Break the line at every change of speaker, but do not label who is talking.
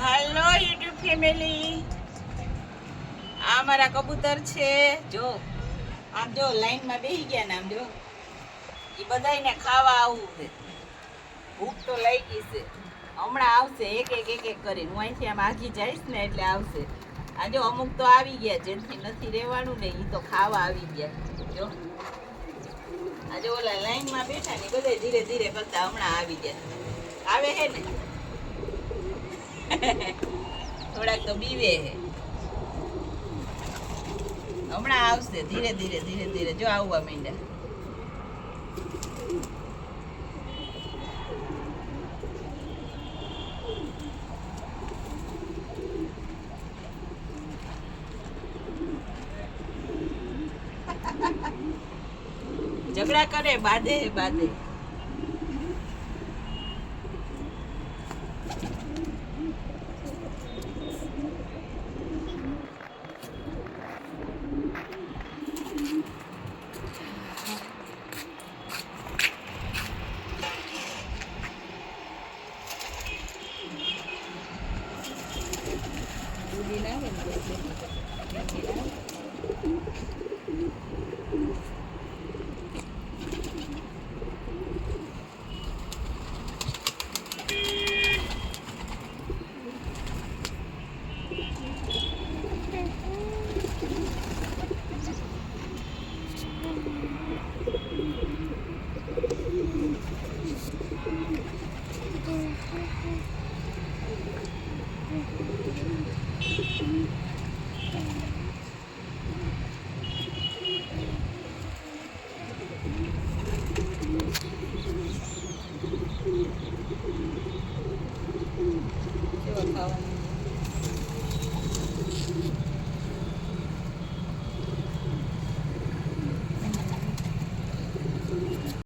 હાલો YouTube family આ મારા કબૂતર છે. જો, આમ જો, લાઈનમાં બેસી ગયા ને આમ જો. એ બધાને ખાવા આવું છે. ભૂખ તો લઈ ગઈ છે. હમણાં આવશે એક એક એક એક કરીને. હું અહીંથી આમ આગી જઈશ ને એટલે આવશે. આ જો, અમુક તો આવી ગયા જેથી નથી રહેવાનું ને એ તો ખાવા આવી ગયા. જો. આજે ઓલા લાઈનમાં બેઠા ને બધા ધીરે ધીરે કરતા હમણાં આવી ગયા. આવે હે ને? થોડાક તો બીવે હે. હમણાં આવશે ધીરે ધીરે ધીરે ધીરે. જો આવવા માંડ્યા. ઝઘડા કરે બાદે બાદે Thank નાખે ને તો